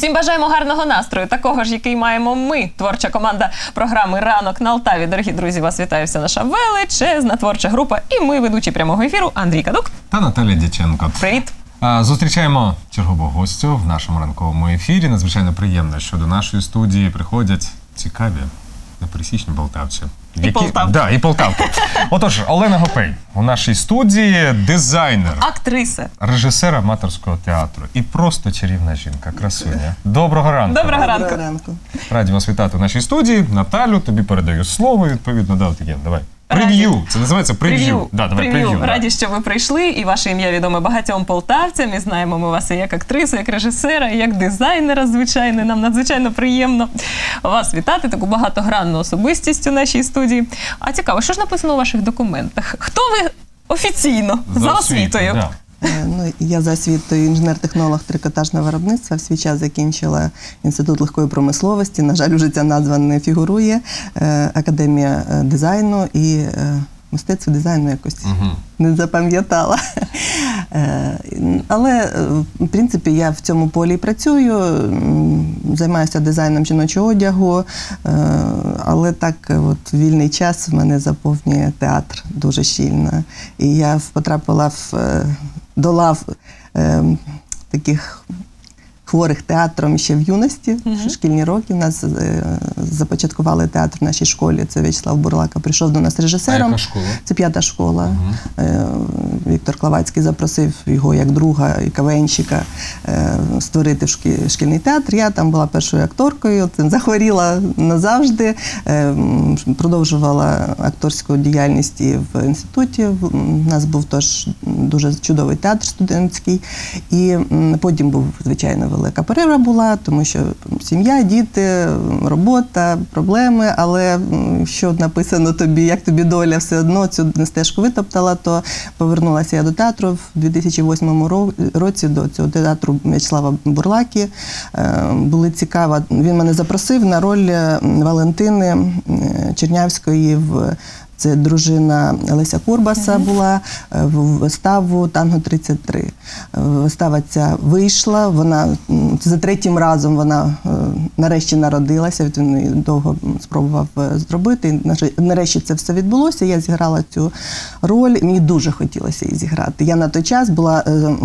Усім бажаємо гарного настрою, такого ж, який маємо ми, творча команда програми Ранок на Алтаві. Дорогі друзі, вас вітає вся наша величезна творча група. І ми, ведучі прямого ефіру, Андрій Кадук. Та Наталя Дяченко. Привіт! Зустрічаємо чергового гостю в нашому ранковому ефірі. Надзвичайно приємно, що до нашої студії приходять цікаві непересічні полтавці. І полтавки. Да, і полтавки. Отож, Олена Гопей у нашій студії дизайнер, Актриса. режисер аматорського театру і просто чарівна жінка, красуня. Доброго ранку. Доброго ранку. Доброго ранку. Раді вас вітати в нашій студії. Наталю, тобі передаю слово. Відповідно, да, таке. Давай. Прев'ю. Це називається прев'ю. Да, давай, прев'ю. Раді, що ви прийшли, і ваше ім'я відоме багатьом полтавцям. І знаємо ми вас і як актрису, як режисера, і як дизайнера, звичайно. Нам надзвичайно приємно вас вітати, таку багатогранну особистість у нашій студії. А цікаво, що ж написано у ваших документах? Хто ви офіційно за, освітою? Да. Е, Ну, я за освітою інженер-технолог трикотажного виробництва. В свій час закінчила інститут легкої промисловості. На жаль, уже ця назва не фігурує. Е, Академія е, дизайну і мистецтво дизайну якось Мгм. не запам'ятала. Але, в принципі, я в цьому полі працюю, займаюся дизайном жіночого одягу, але так от вільний час в мене заповнює театр дуже щільно. І я потрапила в, до лав е, таких хворих театром ще в юності, в шкільні роки. У нас е, започаткували театр в нашій школі. Це В'ячеслав Бурлака прийшов до нас А режисером. яка школа? Це п'ята школа. Е, Віктор Клавацький запросив його як друга і кавенщика е, створити шкі- шкільний театр. Я там була першою акторкою, захворіла назавжди, е, продовжувала акторську діяльність і в інституті. У нас був теж дуже чудовий театр студентський. І потім був, звичайно, велика перерва була, тому що сім'я, діти, робота, проблеми. Але що написано тобі, як тобі доля все одно цю стежку витоптала, то повернулася я до театру в 2008 році до цього театру В'ячеслава Бурлаки. Е, Були цікаво. Він мене запросив на роль е, Валентини е, Чернявської в. Це дружина Леся Курбаса була е, в виставу Танго 33. Е, Вистава ця вийшла. Вона за третім разом вона е, нарешті народилася. Він довго спробував е, зробити. Нарешті це все відбулося. Я зіграла цю роль. Мені дуже хотілося її зіграти. Я на той час була е,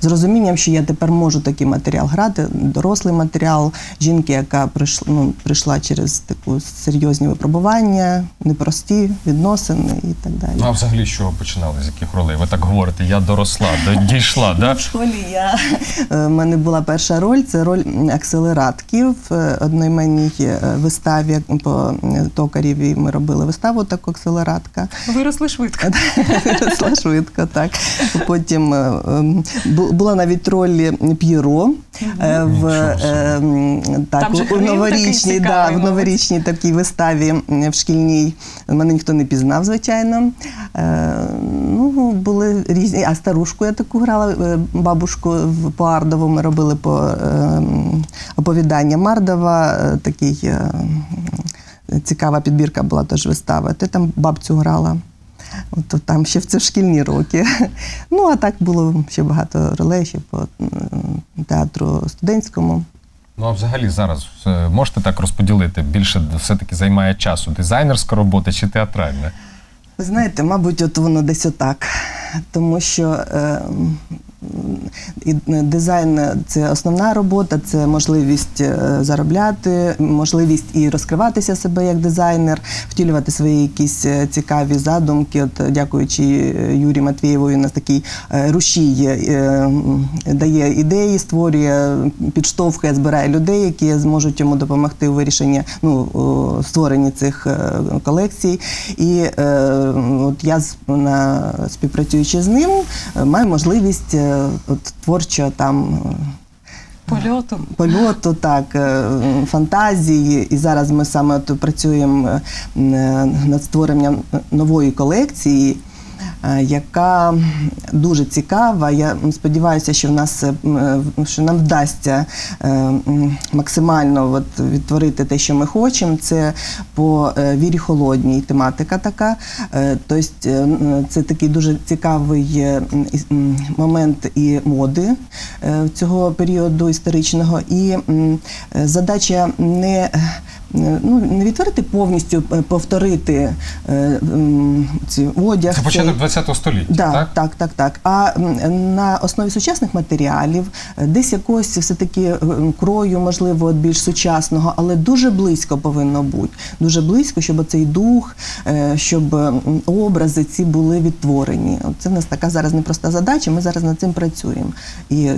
з розумінням, що я тепер можу такий матеріал грати, дорослий матеріал жінки, яка прийшла, ну, прийшла через таку серйозні випробування, непрості відносини і так далі. Ну, а взагалі чого починали? З яких ролей? Ви так говорите, я доросла, до- дійшла, да? В школі я е, в мене була перша роль. Це роль акселератки в е, одноіменній е, виставі по е, токаріві. Ми робили виставу таку акселератка. Виросли швидко. Виросла швидко, так. Потім е, ем, була навіть роль П'єро е, в, Нічого собі. е, м, так, у новорічній, да, в новорічній такій виставі в шкільній. Мене ніхто не пізнав, звичайно. Ну, були різні. А старушку я таку грала, е, бабушку в по Ардову ми робили по е, оповідання Мардова, е, такий. е, Цікава підбірка була теж вистава. Ти там бабцю грала. От там ще в це шкільні роки. Ну, а так було ще багато ролей ще по театру студентському. Ну а взагалі зараз можете так розподілити? Більше все-таки займає часу дизайнерська робота чи театральна? Ви знаєте, мабуть, от воно десь отак. Тому що е, і дизайн це основна робота, це можливість е, заробляти, можливість і розкриватися себе як дизайнер, втілювати свої якісь е, цікаві задумки. От, е, дякуючи е, він у нас такий е, рушій е, дає ідеї, створює, підштовхує, збирає людей, які зможуть йому допомогти у вирішенні ну, створенні цих е, колекцій. І е, от я співпрацюючи з ним, е, маю можливість е, творчо там. е, Польоту. Польоту, так, е, фантазії. І зараз ми саме от працюємо е, над створенням нової колекції. Е, яка дуже цікава. Я сподіваюся, що в нас е, е, що нам вдасться максимально от, відтворити те, що ми хочемо. Це по вірі холодній тематика така. Тобто це такий дуже цікавий момент і моди цього періоду історичного. І задача не Ну, не відтворити повністю, е, повторити е, ці одяг. Це початок 20 століття, Да, так? так, так, так. А на основі сучасних матеріалів, е, десь якогось все-таки е, крою, можливо, більш сучасного, але дуже близько повинно бути. Дуже близько, щоб цей дух, е, щоб образи ці були відтворені. Це в нас така зараз непроста задача. Ми зараз над цим працюємо. І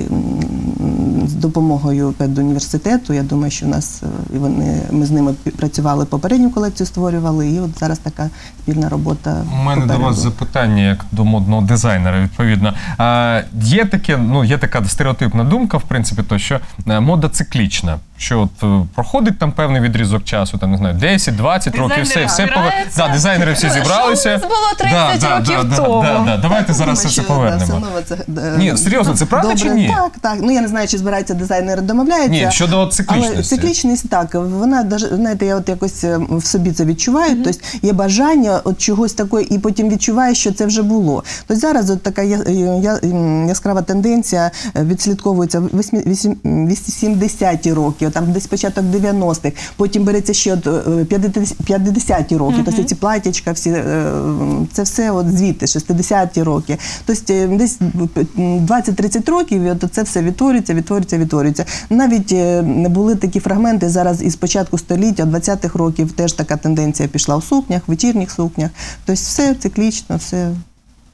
з допомогою педуніверситету, я думаю, що в нас е, і вони ми з ними працювали попередню колекцію, створювали, і от зараз така спільна робота. У мене до вас запитання як до модного дизайнера, відповідно. А, є таке, ну є така стереотипна думка, в принципі, то що е, мода циклічна. Що от е, проходить там певний відрізок часу, там не знаю, 10, 20 років, все, все пове- да, дизайнери всі Що зібралися. у нас було 30 років да, тому? Да, да, Давайте зараз думаю, все це да, повернемо. це, Ні, серйозно, це правда добре. чи ні? Так, так. Ну я не знаю, чи збираються дизайнери домовляються. Ні, щодо циклічності. Але циклічність так, вона знаєте, я от якось е, в собі це відчуваю. Тобто є бажання от чогось такого, і потім відчуваєш, що це вже було. Тобто зараз от така я, я, яскрава тенденція е, відслідковується в 80-ті роки, там десь початок 90-х, потім береться ще от, е, 50 50-ті роки. Тобто ці платячка, всі е, це все от звідти, 60-ті роки. Тобто е, десь 20-30 років от це все відтворюється, відтворюється, відтворюється. Навіть е, були такі фрагменти зараз із початку століття, 20-х років теж така тенденція пішла в сукнях, вечірніх сукнях. Тобто все циклічно, все.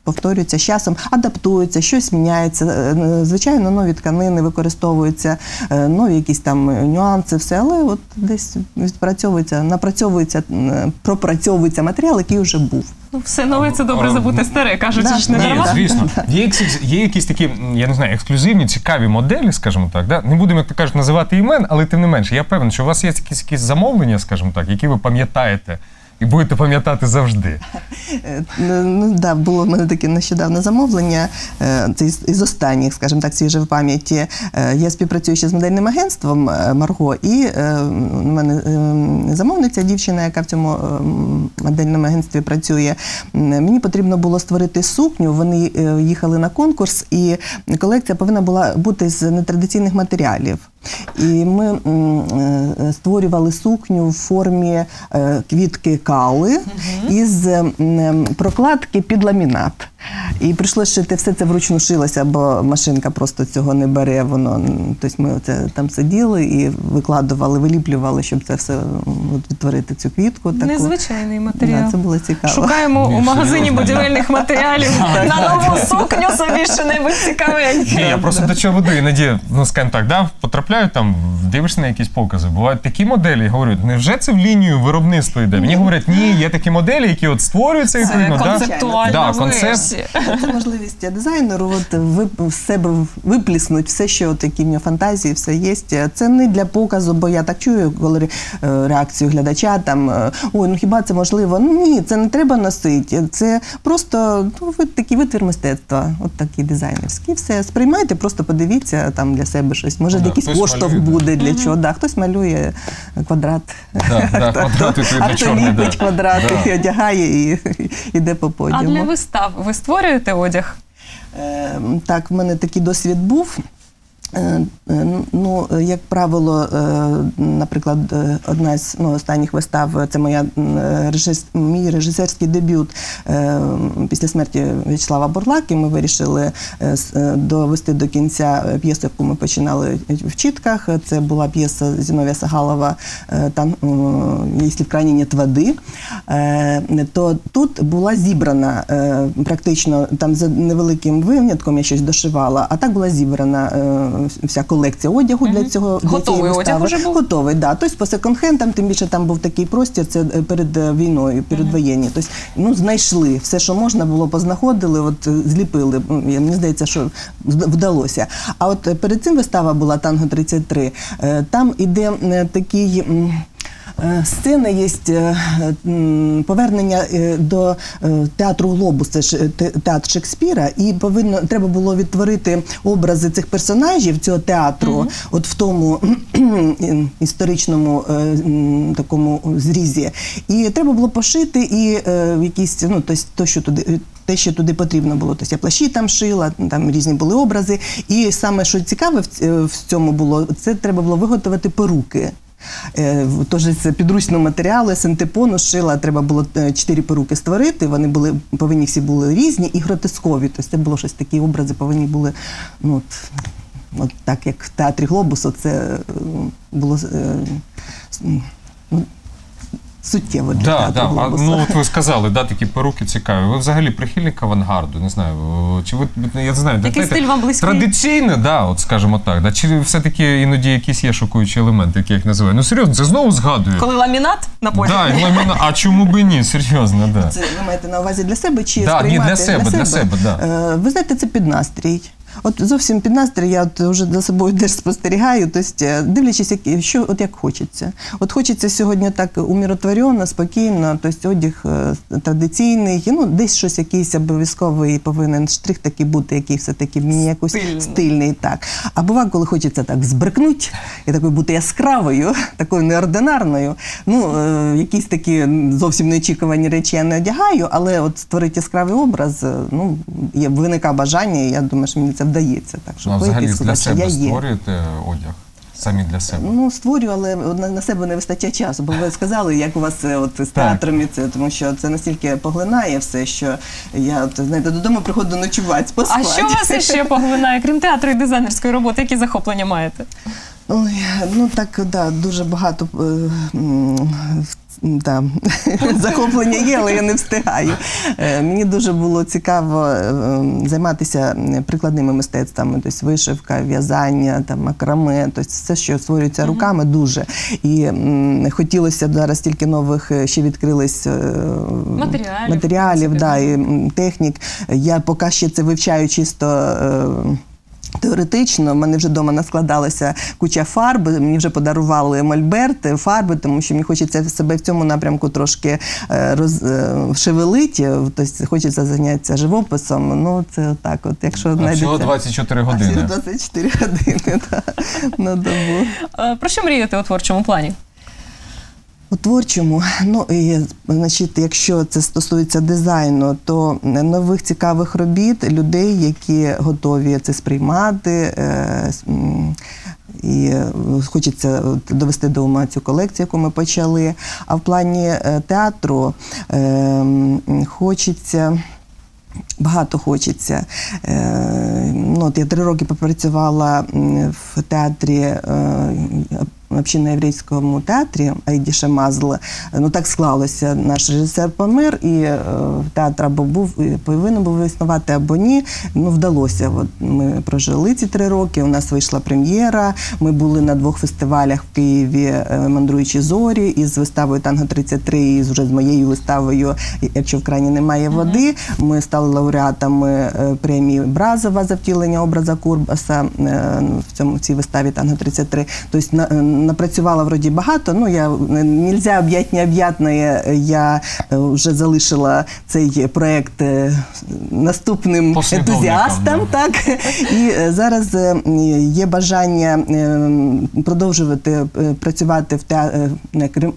Повторюється з часом, адаптується, щось міняється. Е, Звичайно, нові тканини використовуються, е, нові якісь там е, нюанси, все, але от десь відпрацьовується, напрацьовується, е, пропрацьовується матеріал, який вже був. Ну, все нове це добре забути старе, кажуть, Да, ж не Ні, да. звісно. Є якісь, є якісь такі, я не знаю, ексклюзивні, цікаві моделі, скажімо так. Да? Не будемо, як то кажуть, називати імен, але тим не менше, я певен, що у вас є якісь, якісь замовлення, скажімо так, які ви пам'ятаєте і будете пам'ятати завжди. Е, Ну, да, було в мене таке нещодавне замовлення. е, Це із, останніх, скажімо так, свіже в пам'яті. Е, Я співпрацюю ще з модельним агентством Марго, і у мене замовниця, дівчина, яка в цьому модельному агентстві працює. Мені потрібно було створити сукню. Вони їхали на конкурс, і колекція повинна була бути з нетрадиційних матеріалів. І ми е, створювали сукню в формі е, квітки кали із прокладки під ламінат. І прийшлося шити все це вручну шилося, бо машинка просто цього не бере. Воно тобто ми це там сиділи і викладували, виліплювали, щоб це все от, відтворити цю квітку. Таку. Незвичайний матеріал. Да, це було цікаво. Шукаємо Ні, у магазині будівельних матеріалів на нову сукню собі що-небудь Ні, цікавеньке. я просто до чого веду, іноді, ну скажімо так, да, потрапляю там, дивишся на якісь покази. Бувають такі моделі, і говорю, невже це в лінію виробництва йде? Мені говорять, ні, є такі моделі, які от створюються Це відповідно. да. Версія. Це можливість дизайнеру от, в себе випліснути все, що от, які в нього фантазії, все є. Це не для показу, бо я так чую, коли е, реакцію глядача там е, ой, ну хіба це можливо? Ну ні, це не треба носити. Це просто ну, ви, такий витвір мистецтва, от такий дизайнерський. Все сприймайте, просто подивіться там для себе щось. Може, Ну да, якийсь поштовх малює, да. буде для чого. Да, хтось малює квадрат. Да, да, квадрат, а хто ліпить да. квадрат Да. і одягає і йде по А для вистав ви створюєте одяг? Е, Так, в мене такий досвід був. Е, е, Ну, е, як правило, наприклад, одна з ну, останніх вистав це моя режис... мій режисерський дебют після смерті В'ячеслава Бурлаки. Ми вирішили довести до кінця п'єсу, яку ми починали в чітках. Це була п'єса Зіновія Сагалова там «Якщо в країні нет води. То тут була зібрана практично там за невеликим винятком я щось дошивала, а так була зібрана вся колекція одягу для цього для Готовий цієї одяг вже був? Готовий, да. Тобто по секонд-хендам, тим більше там був такий простір, це е, перед е, війною, перед воєнні. Тобто, ну, знайшли все, що можна було, познаходили, от е, зліпили. Мені здається, що вд- вдалося. А от перед цим вистава була Танго 33. Е, Там іде такий. Е, Сцена є е, повернення е, до театру Глобус, це ж театр Шекспіра, і повинно треба було відтворити образи цих персонажів цього театру, от в тому історичному такому зрізі. І треба було пошити і якісь, ну, тобто, то, що туди. Те, що туди потрібно було, тобто я плащі там шила, там різні були образи. І саме що цікаве в в цьому було, це треба було виготовити перуки. Е, Тож з підручного матеріалу синтепону шила, треба було е, чотири перуки створити. Вони були повинні всі були різні і гротескові. Тобто це було щось такі образи, повинні були ну, от, от так як в театрі Глобусу, це е, було ну, суттєво для Да, театру да. А, ну от ви сказали, да, такі перуки цікаві. Ви взагалі прихильник авангарду, не знаю. Чи ви я не знаю, Який стиль вам близький? Традиційно, да, от скажімо так. Да, чи все-таки іноді якісь є шокуючі елементи, які я їх називаю? Ну серйозно, це знову згадую. Коли ламінат на полі? Да, і ламіна- А чому би ні? Серйозно, да. Це ви маєте на увазі для себе чи Да, ні, сприймати для себе, для себе, да. Е, Ви знаєте, це під настрій. От зовсім під настрій, я от вже за собою теж спостерігаю, тобто, е, дивлячись, як, що от як хочеться. От хочеться сьогодні так умиротворено, спокійно, тобто одяг е, традиційний, ну десь щось якийсь обов'язковий повинен штрих такий бути, який все-таки мені якось Стильно. стильний. Так. А буває, коли хочеться так збрикнути і такою бути яскравою, такою неординарною. Ну, е, якісь такі зовсім неочікувані речі я не одягаю, але от створити яскравий образ, е, ну, є, виникає бажання, і я думаю, що мені це вдається. Так, що Ну, а взагалі для сказати, себе я є. створюєте одяг? Самі для себе. Ну, створюю, але на, на себе не вистачає часу. Бо ви сказали, як у вас от з театром це, тому що це настільки поглинає все, що я от, знаєте, додому приходжу ночувати, А поспати. що вас іще поглинає, крім театру і дизайнерської роботи? Які захоплення маєте? Ой, ну так, да, дуже багато е, да, захоплення є, але я не встигаю. Е, Мені дуже було цікаво е, займатися прикладними мистецтвами, тобто вишивка, в'язання, там, макраме, тобто все, що створюється руками, дуже. І м, хотілося б зараз тільки нових е, ще відкрились Матеріалів, матеріалів да. і технік. Я поки ще це вивчаю чисто. Е, Теоретично, в мене вже вдома наскладалася куча фарб. Мені вже подарували мольберт, е, фарби, тому що мені хочеться себе в цьому напрямку трошки е, роз, е, шевелити. Тобто хочеться зайнятися живописом. Ну, це так, от якщо А знайдеться. всього 24 А, всього години. 24 години так, на добу. Е, Про що мріяти у творчому плані? У творчому, ну і значить, якщо це стосується дизайну, то нових цікавих робіт, людей, які готові це сприймати. Е, і е, хочеться довести до ума цю колекцію, яку ми почали. А в плані е, театру е, хочеться. Багато хочеться. Е, ну, от я три роки попрацювала в театрі е, общинно-єврейському театрі Айдіша Мазл. Ну так склалося. Наш режисер помер, і е, театр або був повинен був існувати, або ні. Ну, вдалося. От ми прожили ці три роки. У нас вийшла прем'єра. Ми були на двох фестивалях в Києві е, Мандруючі зорі із виставою Танго 33 і з- вже з моєю виставою, якщо в країні немає води. Ми стали лауреатами е, премії Бразова за втілення образа Курбаса в цьому в цій виставі Танго 33. Тобто на, напрацювала вроді багато. Ну я нельзя об'ять необ'ятне. Я е, вже залишила цей проект е, наступним ентузіастам. да. Так і е, зараз є бажання е, продовжувати працювати в театрі.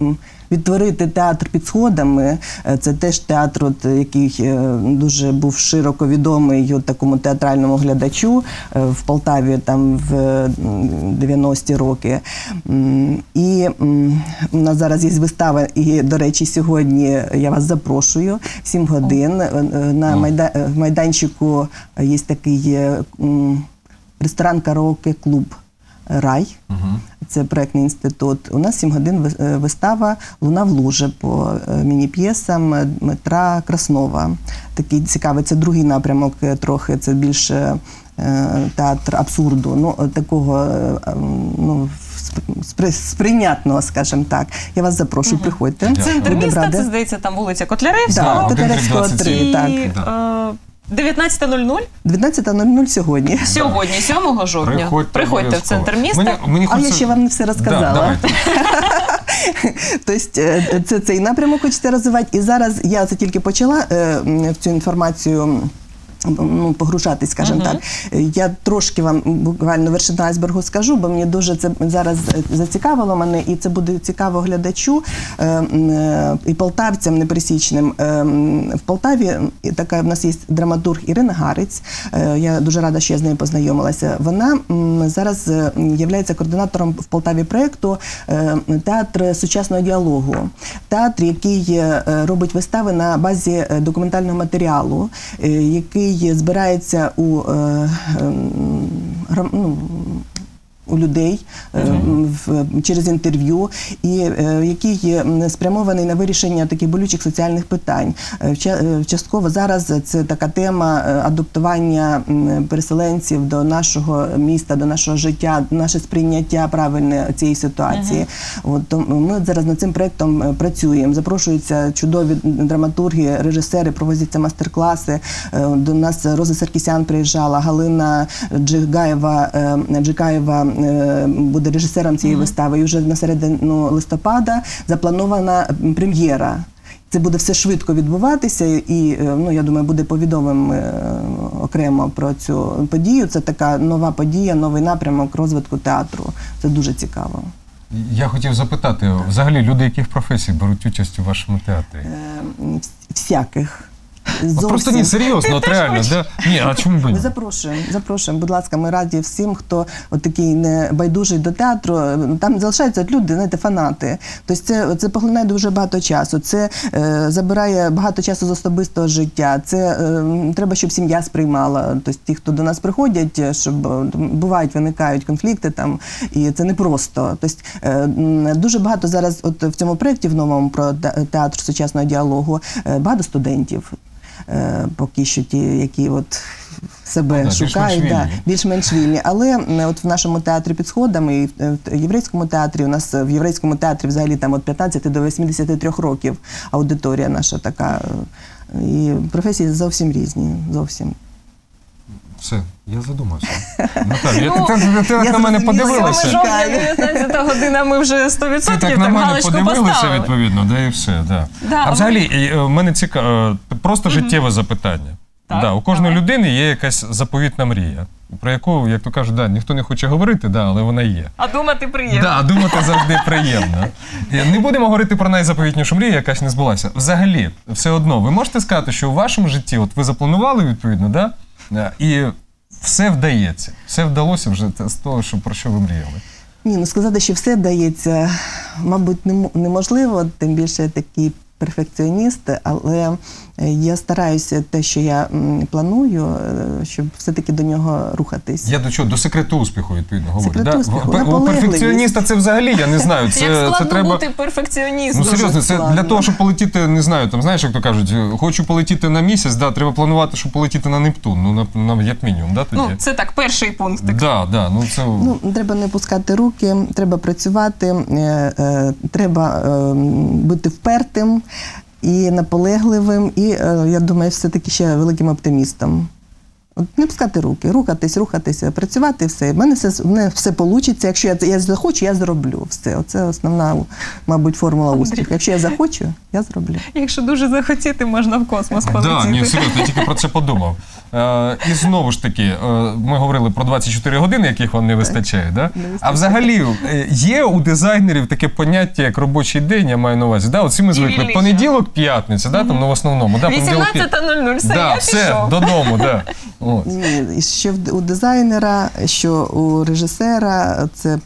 Відтворити театр під сходами. Е, Це теж театр, от, який е, дуже був широко відомий от такому театральному глядачу е, в Полтаві там в е, 90-ті роки. І у нас зараз є вистава, і, до речі, сьогодні я вас запрошую в 7 годин. На майданчику є такий ресторан караоке клуб Рай. Це проектний інститут. У нас 7 годин е, вистава Луна в луже по е, міні-п'єсам Дмитра Краснова. Такий цікавий. Це другий напрямок е, трохи. Це більше театр абсурду. Ну, такого ем, ну, спри- спри- сприйнятного, скажімо так. Я вас запрошую, приходьте. Дякую. Центр міста, це здається, там вулиця Котляревського. один Котляревського тридцять 3, І так. Е, 19.00 12.00 сьогодні. сьогодні, 7 жовтня. Приходьте, Приходьте в центр міста. Мені, мені А я ще вам не все розказала. Да. Тобто е, це цей напрямок хочете розвивати. І зараз я це тільки почала е, цю інформацію. Ну, погружатись, скажімо так. Я трошки вам буквально вершину айсбергу скажу, бо мені дуже це зараз е, зацікавило мене, і це буде цікаво глядачу е, е, і полтавцям непересічним. Е, В Полтаві така в нас є драматург Ірина Гариць. Е, Я дуже рада, що я з нею познайомилася. Вона зараз є координатором в Полтаві проєкту е, театр сучасного діалогу. Театр, який е, робить вистави на базі е, документального матеріалу, е, який збирається у е, ем, ну, у людей е, в, через інтерв'ю, і е, який є спрямований на вирішення таких болючих соціальних питань. Е, Частково зараз це така тема адаптування переселенців до нашого міста, до нашого життя, наше сприйняття правильне цієї ситуації. От то ми зараз над цим проектом працюємо. Запрошуються чудові драматурги, режисери, проводяться майстер-класи. Е, До нас Роза Саркісян приїжджала, Галина Джигаєва, Джикаєва буде режисером цієї вистави. І вже на середину листопада запланована прем'єра. Це буде все швидко відбуватися, і е, ну я думаю, буде повідомим е, окремо про цю подію. Це така нова подія, новий напрямок розвитку театру. Це дуже цікаво. Я хотів запитати, взагалі люди яких професій беруть участь у вашому театрі? Е, Всяких. От просто ні, серйозно, от реально. Да? Ні, а чому б ні? запрошуємо, запрошуємо, будь ласка, ми раді всім, хто от такий не байдужий до театру. Там залишаються люди, знаєте, фанати. Тобто це, це поглинає дуже багато часу. Це е, забирає багато часу з особистого життя. Це е, треба, щоб сім'я сприймала. Тобто ті, хто до нас приходять, е, щоб е, бувають, виникають конфлікти там, і це не просто. Тобто е, дуже багато зараз, от в цьому проєкті в новому про театр сучасного діалогу, е, багато студентів. Е, Поки що ті, які от себе Ну, шукають, більш-менш да, вільні. більш-менш вільні. Але от в нашому театрі під сходами і в в єврейському театрі у нас в єврейському театрі взагалі там від 15 до 83 років аудиторія наша така. е, І професії зовсім різні. Зовсім. Все, я задумався. Наталя, Ну, ти, ти, ти так я на мене зрозуміла. 7 подивилася. жовтня, 19 година, ми вже 100% Ти так так на мене подивилися, поставили. відповідно, да і все. Да. Да, а взагалі, е, в мене цікаво, просто життєве запитання. Так, да, у кожної давай. людини є якась заповітна мрія, про яку, як то кажуть, да, ніхто не хоче говорити, да, але вона є. А думати приємно. Да, думати завжди приємно. Не будемо говорити про найзаповітнішу мрію, якась не збулася. Взагалі, все одно, ви можете сказати, що у вашому житті, от ви запланували відповідно, да? Е, і все вдається. Все вдалося вже з того, що, про що ви мріяли. Ні, ну сказати, що все вдається, мабуть, нем- неможливо, тим більше я такий перфекціоніст, але я стараюся те, що я планую, е, щоб все-таки до нього рухатись. Я до чого? До секрету успіху, відповідно, говорю. Секрету да? успіху, У- У перфекціоніста це взагалі, я не знаю. Це, Як складно це треба. бути перфекціоністом. Ну серйозно, це складно. для того, щоб полетіти, не знаю, там знаєш, як то кажуть, хочу полетіти на місяць, да, треба планувати, щоб полетіти на Нептун. Ну, на, на як мінімум, да, тоді? Ну, це так, перший пункт. да, да, ну це Ну, треба не пускати руки, треба працювати, е, е, треба е, бути впертим і наполегливим, і е, я думаю, все-таки ще великим оптимістом. От не пускати руки, рухатись, рухатися, працювати все. В мене все, в мене все вийде. Якщо я, я захочу, я зроблю все. Оце основна, мабуть, формула успіху. Якщо я захочу, я зроблю. Якщо дуже захотіти, можна в космос полетіти. Да, ні, серйозно, я тільки про це подумав. Е, і знову ж таки, е, ми говорили про 24 години, яких вам не вистачає. Да? Не вистачає. А взагалі е, є у дизайнерів таке поняття, як робочий день, я маю на увазі. Да? Оці ми звикли. Понеділок, п'ятниця, да? там, ну, в основному. Да? понеділок, п'ят- 18.00, все, да, я все, пішов. додому, да. От. Ні, в- у дизайнера, що у режисера, це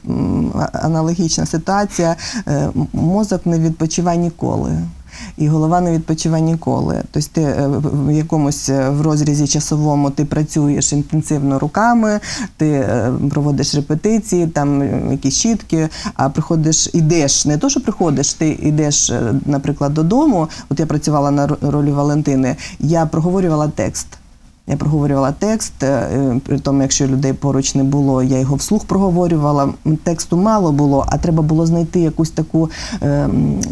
аналогічна ситуація. Е, Мозок не відпочиває ніколи. І голова не відпочиває ніколи. Тобто ти е, в якомусь е, в розрізі часовому ти працюєш інтенсивно руками, ти проводиш репетиції, там якісь чітки, а приходиш, ідеш, не то, що приходиш, ти йдеш, наприклад, додому. От я працювала на ролі Валентини, я проговорювала текст. Я проговорювала текст. е, При тому, якщо людей поруч не було, я його вслух проговорювала. Тексту мало було, а треба було знайти якусь таку, е,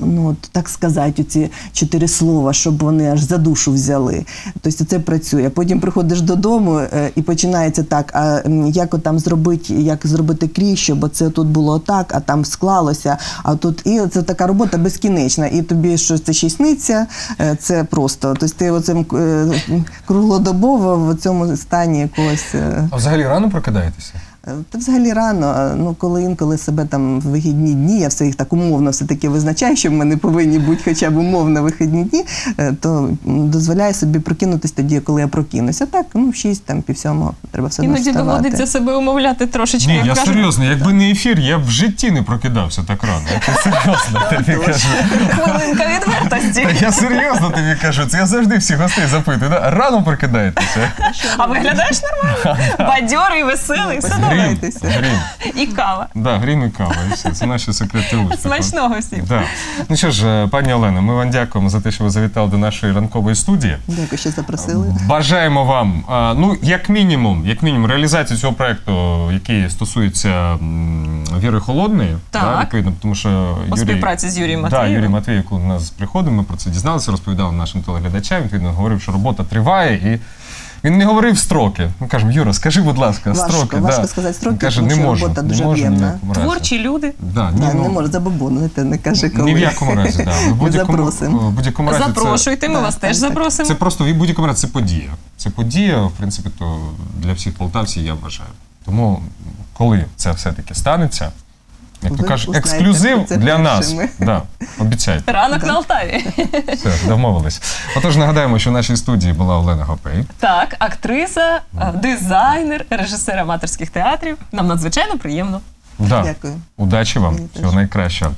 ну так сказати, ці чотири слова, щоб вони аж за душу взяли. Тобто це працює. Потім приходиш додому е, і починається так. А як там зробити, як зробити крій, щоб це тут було так, а там склалося. А тут і це така робота безкінечна. І тобі щось це ще сниться, е, це просто. Тобто ти оцим е, в цьому стані якогось. е, А взагалі рано прокидаєтеся? Е, Та взагалі рано, ну коли інколи себе там в вихідні дні, я все їх так умовно все-таки визначаю, що в мене повинні бути хоча б умовно вихідні дні, е, то дозволяю собі прокинутись тоді, коли я прокинуся. Так, ну в 6, там пів сьомого треба все Іноді вставати. доводиться себе умовляти трошечки. Ні, як я кажуть. серйозно, якби не ефір, я б в житті не прокидався так рано. Я серйозно тобі кажу. Хвилинка відвертості. Я серйозно тобі кажу, це я завжди всіх гостей запитую. Рано прокидаєтеся? А виглядаєш нормально? Бадьорий, веселий, все добре. Грім, грім. І кава. Да, грім і кава, і все. Це наші секрети успіху. Смачного всім. Да. Ну що ж, е, пані Олено, ми вам дякуємо за те, що ви завітали до нашої ранкової студії. Дякую, що запросили. Бажаємо вам, а, ну як мінімум, як мінімум, реалізацію цього проекту, який стосується м, Віри Холодної, Так. Да, відповідно, тому що По Юрій, співпраці з Юрієм Да, Матвієвим. Юрій Матвієв, коли до нас приходив, ми про це дізналися, розповідали нашим телеглядачам. Відповідно, говорив, що робота триває і. Він не говорив строки. Ми кажемо, Юра, скажи, будь ласка, Важко, строки. важко да. сказати строки, Він каже, тому не що можу, робота не дуже можу ні в об'ємна. якому разі. Творчі люди. Да, ні, Да, ну, не може забобонити, не каже коли. ні в якому разі, да. В будь-якому, запросимо. в будь-якому разі це- Запрошуйте, ми Да, вас так, теж так. запросимо. Це просто в будь-якому разі це подія. Це подія, в принципі, то для всіх полтавців я вважаю. Тому, коли це все-таки станеться, як то кажеш, кажуть, ексклюзив для нас. Да, обіцяйте. Ранок на Алтаві. Все, домовились. Отож, нагадаємо, що в нашій студії була Олена Гопей. Так, актриса, е, дизайнер, режисер аматорських театрів. Нам надзвичайно приємно. Да. Дякую. Удачі вам, Мені теж. всього найкращого.